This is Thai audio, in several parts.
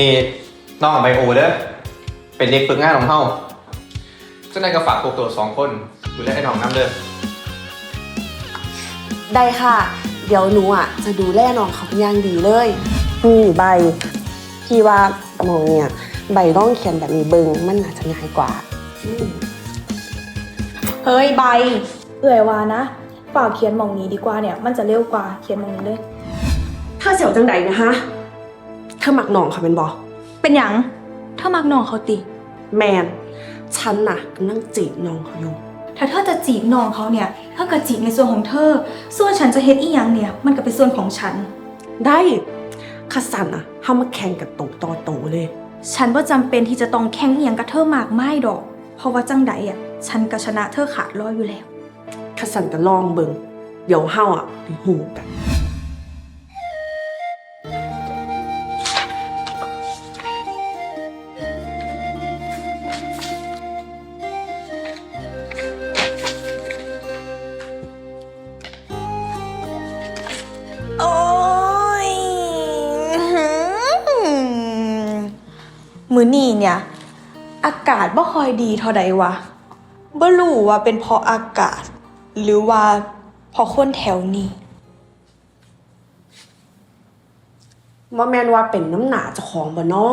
นี่น้องไบโอเด้อเป็นเด็กฝึกงานของเฮาฉะนั้นก็ฝากพวกตัวสองคนดูแลไอ้น้องน้ำเด้อได้ค่ะ เดี๋ยวหนูอะจะดูแลน้องเขาเป็นอย่างดีเลยนี่ใบ พี่ว่าหมองเนี่ย ใบร่องเขียนแบบนี้เบิงมันน่าจะง่ายกว่า เฮ้ยใบ เอื่อยว่านะฝากเขียนหมองนี้ดีกว่าเนี่ย มันจะเร็วกว่าเขียนหมองนี้เลย ถ้าเสียวจังใดนะฮะเธ อหมักน้องเขาเป็นบอเป็นหยังถ้ามักน้องเขาติ แมน ฉันน่ะกำลังจีบน้องเขาอยู่ ถ้าเธอจะจีบน้องเขาเนี่ยเธอก็จีบในส่วนของเธอ ส่วนฉันจะเฮ็ดอีหยังเนี่ย มันก็เป็นส่วนของฉัน ได้คัสันอะห้ามาแข่งกับโตต่อโตเลย ฉันว่าจำเป็นที่จะต้องแข่งอีหยังกับเธอมากไม่ดอก เพราะว่าจังใดอะฉันก็ชนะเธอขาดร้อยอยู่แล้วคัสันก็ลองเบิงเดี๋ยวเฮาอะไปหูกัน นี่เนี่ย อากาศบ่ค่อยดีเท่าใดวะบ่รู้ว่าเป็นเพราะอากาศ หรือว่าเพราะคนแถวนี้ว่าแมนว่าเป็นน้ำหนาเจ้าของบ่นอ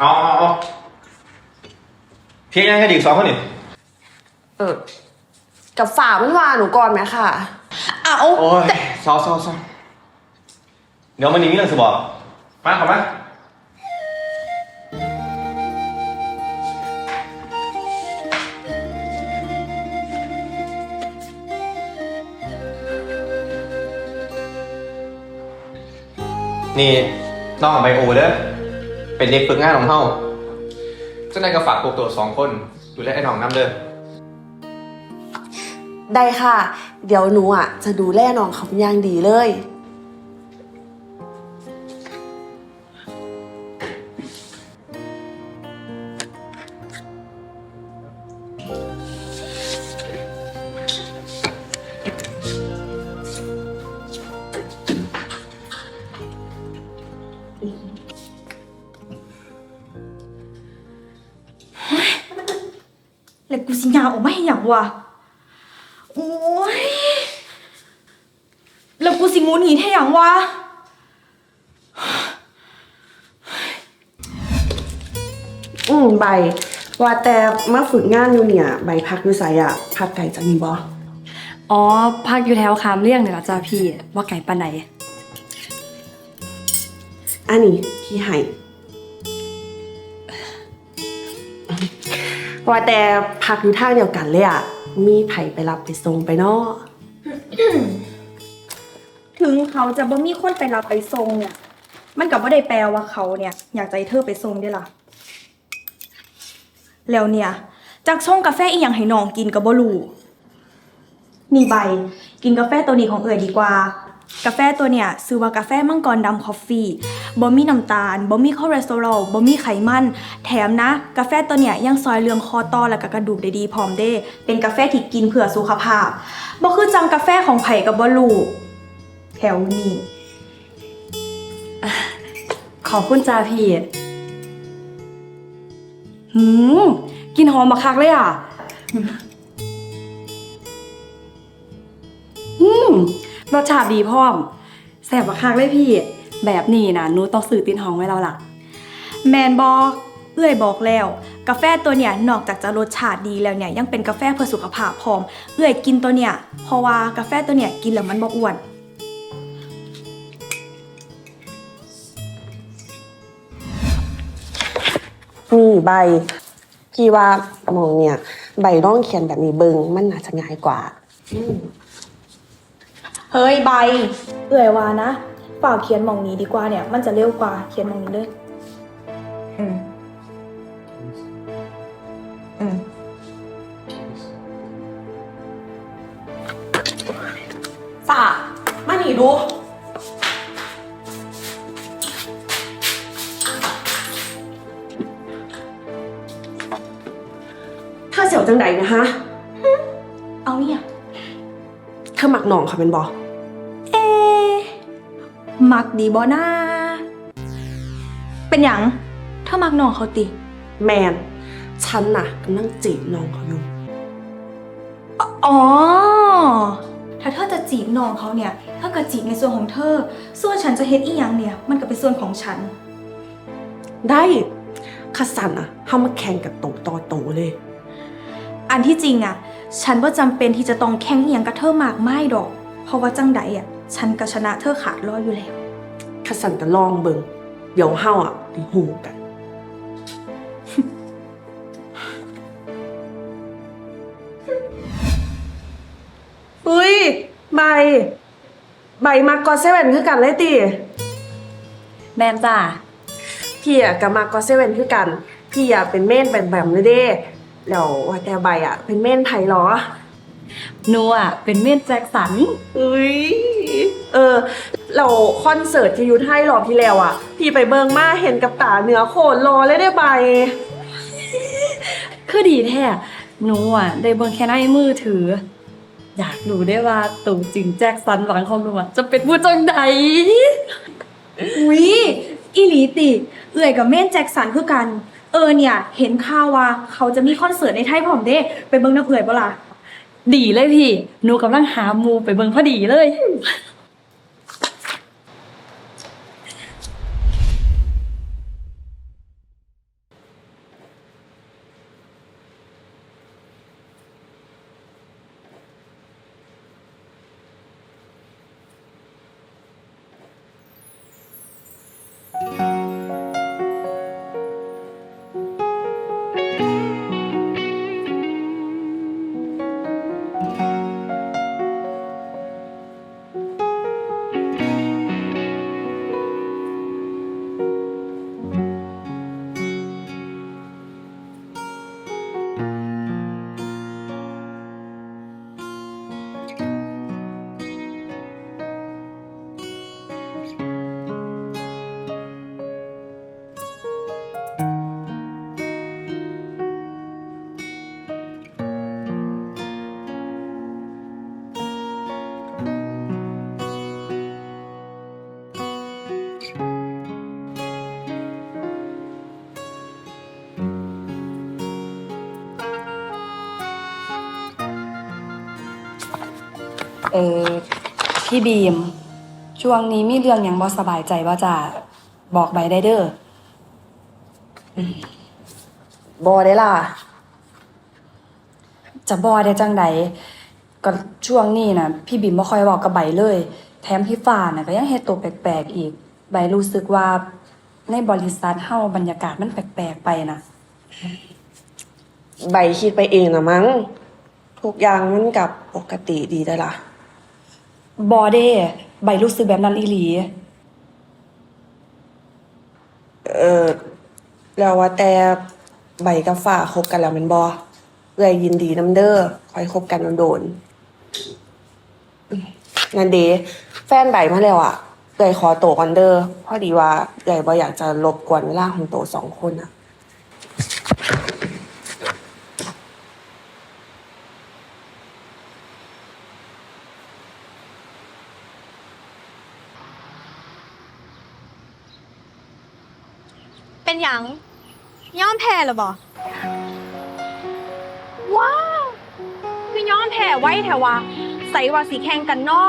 เอาเอาเอาเพียงยังแค่ดีกสองคนนี่เออกับฝ่ามันว่าหนูก่อนไหมค่ะ เอาโอ้ยซอซอซอเดี๋ยวมันนี่มีเรื่องจะบอก มาเข้ามา นี่น้องไบโอเด้อเป็นเด็กฝึกงานของเฮาฉะนั้นก็ฝากพวกตัวสองคนดูแลไอ้น้องน้ำเด้อได้ค่ะ เดี๋ยวหนูอะจะดูแลน้องเขาเป็นอย่างดีเลย สิยาวออกมาให้หยังวะโอ้ยแล้วกูสิงูหนีให้หยังวะอืมใบ ว่าแต่มาฝึกงานอยู่เนี่ย ใบพักอยู่ไสอะพักไก่จะมีบออ๋อพักอยู่แถวคามเลี่ยงเนี่ยล่ะจ้าพี่ว่าไก่ปานไหน อันนี้พี่ให้ ว่าแต่พักอยู่ท่างเดียวกันเลยอะมีไผไปรับไปส่งไปเนาะถึงเขาจะบ่มีคนไปรับไปส่งเนี่ย มันก็บ่ได้แปลว่าเขาเนี่ย อยากจะให้เธอไปส่งเด้ล่ะ แล้วเนี่ยจากส่งกาแฟอีหยังให้น้องกินก็บ่รู้นี่ใบ กินกาแฟตัวนี้ของเอ่ยดีกว่า กาแฟตัวเนี่ยซื้อว่ากาแฟมังกรดำคอฟฟี่บ่มีน้ำตาลบ่มีคอเลสเตอรอลบ่มีไขมัน แถมนะ กาแฟตัวเนี่ยยังซอยเรืองคอต่อและกกระดูกได้ดีพร้อมเด้เป็นกาแฟที่กินเพื่อสุขภาพบ่คือจังกาแฟของไผ่ก็บ่รู้แถวนี้ ขอบคุณจ้าพี่หืมกินหอมบักคักเลยอะอืม รสชาติดีพร้อมแสบบักคักเลยพี่ แบบนี้นะหนูต้องซื้อตินหองไว้แล้วล่ะ แมนบอเอื้อยบอกแล้ว กาแฟตัวเนี่ยนอกจากจะรสชาติดีแล้วเนี่ยยังเป็นกาแฟเพื่อสุขภาพพร้อม เอื้อยกินตัวเนี่ยเพราะว่ากาแฟตัวเนี่ยกินแล้วมันบ่อ้วน นี่ใบ พี่ว่าหมองเนี่ย ใบร่องเขียนแบบนี้เบิงมันน่าจะง่ายกว่า เฮ้ยใบ เอื้อยว่านะฝากเขียนหมองนี้ดีกว่าเนี่ย มันจะเร็วกว่าเขียนหมองนี้เลย อืม อืมฝ่ามาหนีดูถ้าเสียวจังใดนะฮะ เอาเนี่ย เธอหมักหนองเขาเป็นบอเอ๊ะ มักดีบอนาไปเป็นหยังเธอมักน้องเขาติ แมน ฉันน่ะกำลังจีบน้องเขาอยู่ อ๋อ ถ้าเธอจะจีบน้องเขาเนี่ยเธอก็จีบในส่วนของเธอ ส่วนฉันจะเฮ็ดอีหยังเนี่ย มันก็เป็นส่วนของฉัน ได้คัสสันอะเฮามาแข่งกับโตต่อโตเลย อันที่จริงอะฉันว่าจำเป็นที่จะต้องแข่งอีหยังกับเธอมากไม่ดอก เพราะว่าจังใดอะ ฉันก็ชนะเธอขาดร้อยอยู่แล้วคัสสันก็ลองเบิงเดี๋ยวเฮาอะได้หูกัน อุ้ย ใบ ใบมากอเซเว่นคือกันเลยติแมนจ้าพี่อะกับมากอเซเว่นคือกัน พี่อะเป็นเม่นแบบแบบเลยเด้แล้วว่าแต่ใบอะ เป็นเม่นไผ่หรอหนูอะเป็นเมนแจ็คสัน อุ้ย เออ เราคอนเสิร์ตที่ยูไทยรอบที่แล้วอะ พี่ไปเบิงมาเห็นกับตาเนื้อโขนรอเลยได้ใบคือดีแท้หนูอะได้เบิ่งแค่ในมือถือ อยากรู้ได้ว่าตัวจริงแจ็คสันหวังของหนูอะจะเป็นผู้จังใดอุ๊ยอีหลีติเอื่อยกับเม่นแจ็คสันคือกัน เออเนี่ย เห็นข่าวว่าเขาจะมีคอนเสิร์ตในไทยพร้อมเด้ไปเบิ่งน้ำเอื่อยบ่ล่ะดีเลยพี่ หนูกำลังหามูไปเบิ่งพอดีเลย เออพี่บีม ช่วงนี้มีเรื่องหยังบ่สบายใจว่าจะบอกใบได้เด้อบอได้ล่ะ จะบอได้จังใดก็ช่วงนี้นะพี่บีมบ่ค่อยบอกกับใบเลย แถมพี่ฟ้าน่ะก็ยังเฮ็ดตัวแปลกๆอีก ใบรู้สึกว่าในบริษัทเฮาบรรยากาศมันแปลกๆไปนะใบคิดไปเองนะมั้ง ทุกอย่างมันกับปกติดีได้ล่ะ บอเด้ใบรู้สึกแบบนั้นอีหลี เออแล้วว่าแต่ใบกับฝ่าคบกันแล้วแมันบอเอื้อยยินดีน้ำเด้อคอยคบกันโดนๆงานเดแฟนใบมาแล้วอะเอื้อยขอโตวก่อนเด้อพอดีว่าเอื้อยบ่อยากจะรบกวนเวลาของโตสองคนอะ หยังย้อมแพ้หรอบ่ว้าวคือย้อมแพ้ไว้แถวะใส่ว่าสีแข่งกันนอ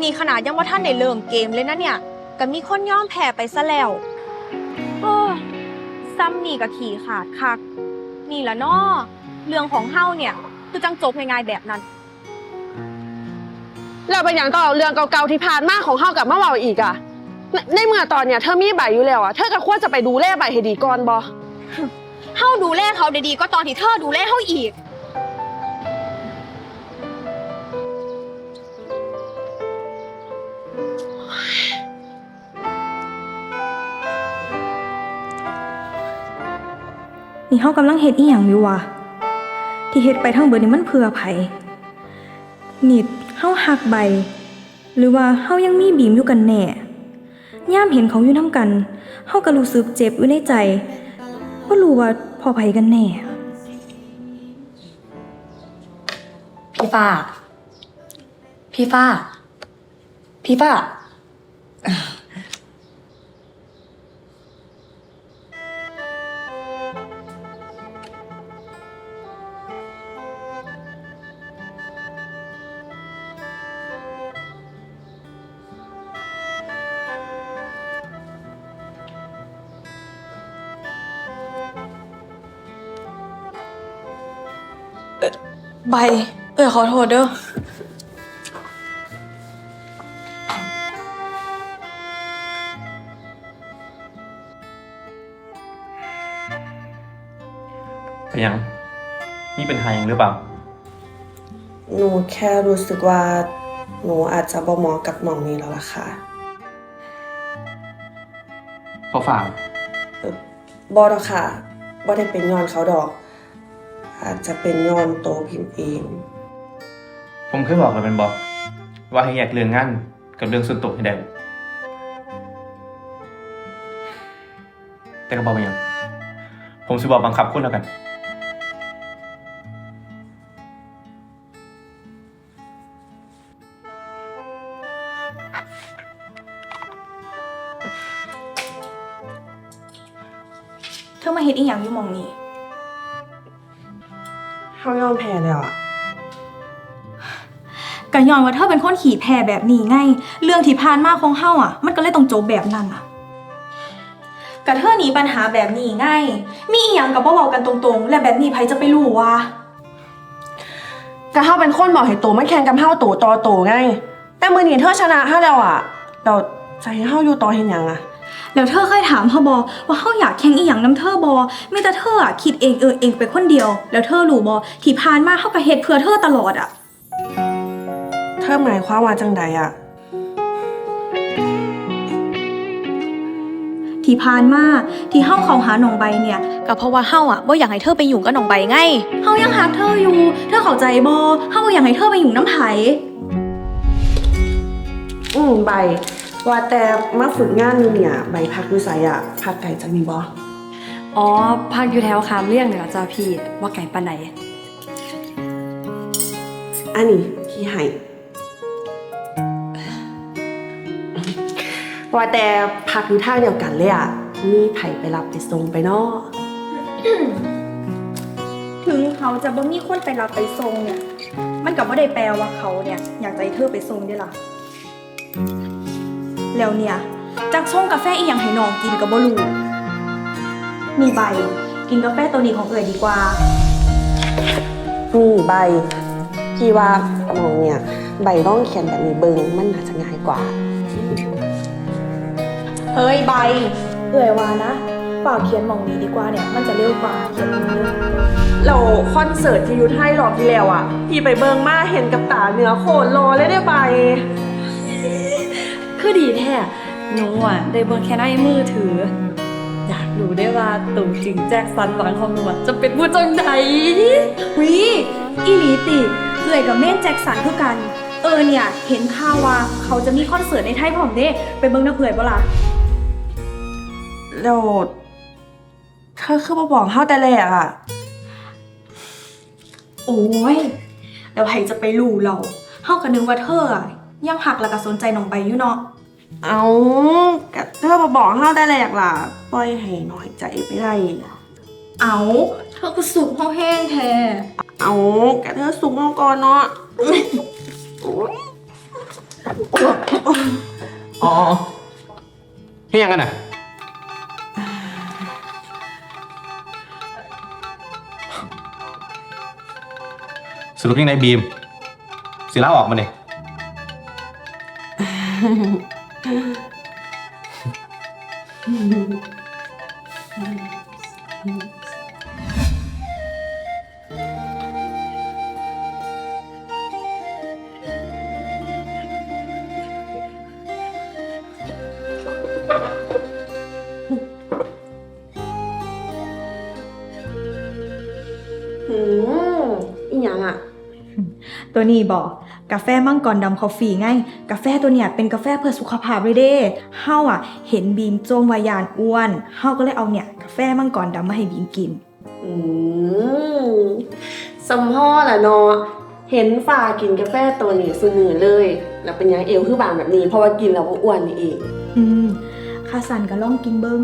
นี่ขนาดยังว่าท่านได้เริ่มเกมเลยนะเนี่ยก็มีคนย้อมแพ้ไปซะแล้วโอ้ยซ้ำนี่ก็ขี่ขาดคัก นี่ละนอเรื่องของเฮาเนี่ย คือจังจบง่ายๆแบบนั้น แล้วเป็นอย่างต่อเรื่องเก่าๆที่ผ่านมาของเฮากับมาเว้าอีกอะ ในในเมื่อตอนเนี้ยเธอมีใบอยู่แล้วอะเธอก็ควรจะไปดูแลใบให้ดีก่อนบอเฮาดูแลเขาดีๆก็ตอนที่เธอดูแลเฮาอีก นี่เฮากำลังเฮ็ดอีหยังอยู่วะ ที่เฮ็ดไปทั้งเบิดนี่มันเพื่อไผนี่เฮาหักใบ หรือว่าเฮายังมีบีมอยู่กันแน่ ย่ามเห็นเขาอยู่นํกันเฮาก็รู้สึกเจ็บอยู่ในใจว่รู้ว่าพอไผกันแน่ พี่ฟ้า พี่ฟ้า พี่ฟ้า ใบ เอ้ยขอโทษเด้อ ไปยัง นี่เป็นหายังหรือเปล่า หนูแค่รู้สึกว่า หนูอาจจะบ่เหมาะกับหมองนี้แล้วล่ะค่ะเพราะฝ่าบอดอกค่ะบ่ได้เป็นย้อนเขาดอก อาจจะเป็นย้อนโตวพิมพ์เอง ผมเคยบอกแล้วเป็นบอก ว่าให้แยกเรื่องงานกับเรื่องส่วนตัวให้ได้แต่ก็บอกไปยัง ผมสิบอกบังคับคุณแล้วกัน เธอมาเฮ็ดอีหยังอยู่หมองนี้ เขายอมแพ้แล้วอะก็ย้อนว่าเธอเป็นคนขี่แพแบบนี้ไง เรื่องที่ผ่านมาของเฮาอะ มันก็เลยต้องจบแบบนั้นอะกะเธอหนีปัญหาแบบนี้ไง มีอีหยังกับบ่เว้ากันตรงๆ และแบบนี้ไผจะไปรู้วะก็เฮาเป็นคนบอกให้โตไม่แข่งกับเฮาโตต่อโตไง แต่มือนี้เธอชนะเฮาแล้วอะเราใจะให้เฮาอยู่ต่อเห็นหยังอะ แล้วเธอเคยถามเฮาบอว่าเฮาอยากแข่งอีหยังนํเธอบอมีแต่เธออะคิดเองเออเองไปคนเดียว แล้วเธอรู้บอที่ผ่านมาเฮาก็เฮ็ดเพื่อเธอตลอดอะเธอหมายความว่าจังใดอะที่ผ่านมาที่เฮาเข้าหาน้องใบเนี่ยก็เพราะว่าเฮาอะบ่อยากให้เธอไปยุ่งกับน้องใบไงเฮายังหักเธออยู่ เธอเข้าใจบ่เฮาบ่อยากให้เธอไปยุ่งน้ำไผอืมใบ ว่าแต่มาฝึกงานอยู่เนี่ย ใบพักอยู่ไสอะพักไก่จะมีบ่อ๋อพักอยู่แถวคามเลี่ยงเนี่ยจ้าพี่ว่าไก่ปานไหนอันนี้พี่ให้ว่าแต่พักอยู่ท่างเดียวกันเลยอะมีไผไปรับไปส่งไปเนาะถึงเขาจะบ่มีคนไปรับไปส่งเนี่ย มันก็บ่ได้แปลว่าเขาเนี่ย อยากจะให้เธอไปส่งเด้ล่ะ แล้วเนี่ย จักส่งกาแฟอีหยังให้น้องกินก็บ่รู้มีใบ กินกาแฟตัวนี้ของเอ่ยดีกว่านี่ใบ พี่ว่าหมองเนี่ย ใบต้องเขียนแบบนี้เบิงมันน่าจะง่ายกว่า เฮ้ยใบ เอ่ยว่านะเปล่าเขียนหมองนี้ดีกว่าเนี่ย มันจะเร็วกว่าเขียนหมองนี้เราคอนเสิร์ตที่อยูไทยรอบที่แล้วอะ พี่ไปเบิงมาเห็นกับตาเนื้อโคตรรอเลยได้ใบคือ ดีแท้หนูอะได้เบิ่งแค่ในมือถือ อยากรู้ได้ว่าตู่จริงแจ็คสันหวังของหนูอะจะเป็นผู้จังใดวิอีหลีติเอ่ยกับเม่นแจ็คสันคือกัน เออเนี่ย เห็นข่าวว่าเขาจะมีคอนเสิร์ตในไทยพร้อมเด้ ไปเบิ่งน้ำเอ่ยบ่ล่ะเราเธอคือมาบอกเฮาแต่แรกอะ โอ้ย แล้วไผจะไปรู้เราเฮาก็นึกว่าเธออะยังหักแล้วก็สนใจน้องใบอยู่เนาะ เอากะเธอมาบอกเฮาแต่แรกล่ะปล่อยให้น้อยใจไปได้เอาเธอก็สุกเฮาแห้งแท้เอากะเธอสูงเอาก่อนเนาะโอ๊ยอ๋อให้ยังกันน่ะสรุปยังไงบีม สิลาออกมาเนี่ย หืมอีหยังอะ ตัวนี้บอก กาแฟมังกรดำคอฟฟี่ไง กาแฟตัวเนี้ยเป็นกาแฟเพื่อสุขภาพเลยเด้เฮาอะ เห็นบีมโจมวายานอ้วนเฮาก็เลยเอาเนี่ย กาแฟมังกรดำมาให้บีมกิน อืมสมพ่อแหละเนาะเห็นฝ่ากินกาแฟตัวนี้สมือเลย แล้วเป็นหยังเอวคือบางแบบนี้ เพราะว่ากินแล้วบ่อ้วนนี่เองอืมคาสันก็ลองกินเบิง